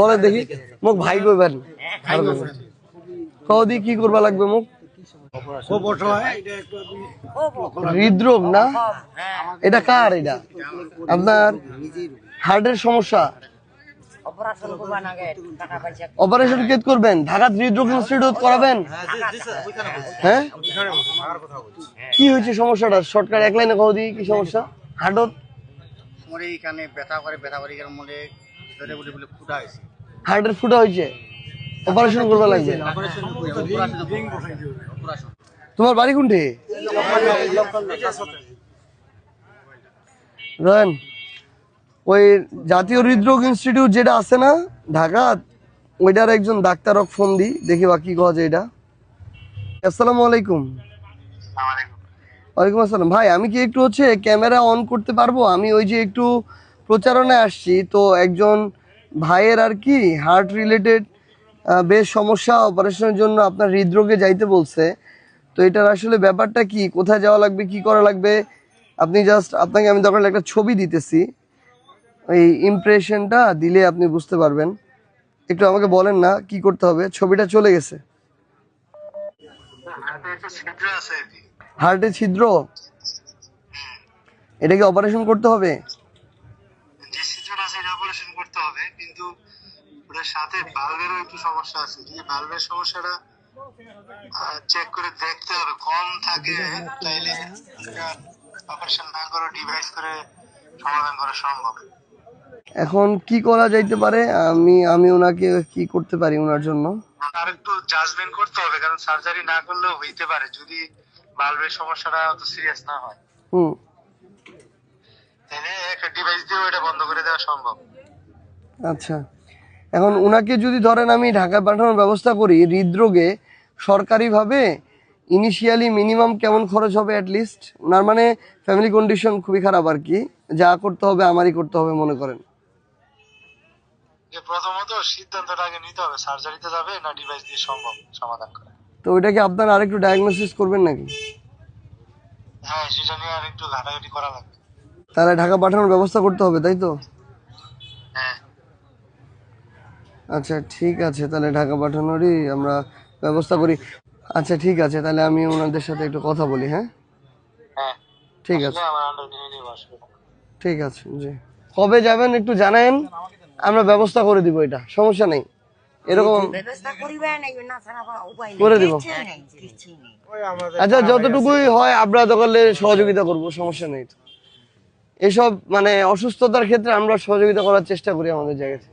বলে দেখি মোক ভাই কইবেন। কদি কি করবা লাগবে মোক? হৃদরোগ না? এটা কার এটা? আপনার হার্টের সমস্যা? অপারেশন কেত করবেন? ঢাকা হৃদরোগ ইনস্টিটিউট করাবেন? হ্যাঁ? কি হয়েছে সমস্যাটা? শর্টকাট এক লাইনে কও দি কি সমস্যা? হার্টত? মোরে এখানে ব্যথা করে ব্যথা করে মোরে ধরে বলে বলে ফুটা হয়েছে। হার্টের ফুটা হয়েছে। অপারেশন করবা লাগবে। তোমার বাড়ি কোনটে? রয়েন ওই জাতীয় হৃদরোগ ইনস্টিটিউট যেটা আছে না ঢাকা ওইটার একজন ডাক্তারক ফোন দি দেখি বা কি কওয়া যায় এটা। আসসালামু আলাইকুম। ওয়ালাইকুম আসসালাম। ভাই আমি কি একটু হচ্ছে ক্যামেরা অন করতে পারব? আমি ওই যে একটু প্রচারণায় আসছি তো একজন ভাইয়ের আর কি হার্ট রিলেটেড বেশ সমস্যা অপারেশনের জন্য আপনার হৃদরোগে যাইতে বলছে। তো এটার আসলে ব্যাপারটা কি? কোথায় যাওয়া লাগবে? কি করা লাগবে? আপনি জাস্ট আপনাকে আমি দরকার একটা ছবি দিতেছি। ওই ইমপ্রেশনটা দিলে আপনি বুঝতে পারবেন। একটু আমাকে বলেন না কি করতে হবে? ছবিটা চলে গেছে। হার্টে ছিদ্র এটাকে অপারেশন করতে হবে ডিসিশন আছে এটা অপারেশন করতে হবে কিন্তু ওটার সাথে ভালভেরও একটু সমস্যা আছে। যদি ভালভের সমস্যাটা চেক করে দেখতে হবে কম থাকে তাইলে অপারেশন না করে ডিভাইস করে সমাধান করা সম্ভব। এখন কি করা যাইতে পারে? আমি আমি ওনাকে কি করতে পারি ওনার জন্য? আর একটু জাজমেন্ট করতে হবে কারণ সার্জারি না করলেও হইতে পারে যদি ভালভের সমস্যাটা অত সিরিয়াস না হয়। হুম। তাহলে একটা ডিভাইস দিয়েও এটা বন্ধ করে দেওয়া সম্ভব। আচ্ছা। এখন ওনাকে যদি ধরেন আমি ঢাকায় পাঠানোর ব্যবস্থা করি হৃদরোগে সরকারিভাবে ইনিশিয়ালি মিনিমাম কেমন খরচ হবে লিস্ট ওনার মানে ফ্যামিলি কন্ডিশন খুবই খারাপ আর কি। যা করতে হবে আমারই করতে হবে মনে করেন। যে প্রথমত সিদ্ধান্তটা আগে নিতে হবে সার্জারিতে যাবে না ডিভাইস দিয়ে সম্ভব সমাধান করা। তো ওইটাকে আপনার আরেকটু ডায়াগনোসিস করবেন নাকি? হ্যাঁ সেটা নিয়ে আর ঘাটাঘাটি করা লাগবে। তাহলে ঢাকা পাঠানোর ব্যবস্থা করতে হবে তাই তো হ্যাঁ আচ্ছা ঠিক আছে তাহলে ঢাকা পাঠানোরই আমরা ব্যবস্থা করি। আচ্ছা ঠিক আছে তাহলে আমি ওনাদের সাথে একটু কথা বলি হ্যাঁ? হ্যাঁ। ঠিক আছে। ঠিক আছে জি। কবে যাবেন একটু জানায়েন আমরা ব্যবস্থা করে দিব এটা সমস্যা নেই। এরকম করে দিব। আচ্ছা যতটুকুই হয় আমরা দোকানে সহযোগিতা করব সমস্যা নেই। তো। এসব মানে অসুস্থতার ক্ষেত্রে আমরা সহযোগিতা করার চেষ্টা করি আমাদের জায়গা থেকে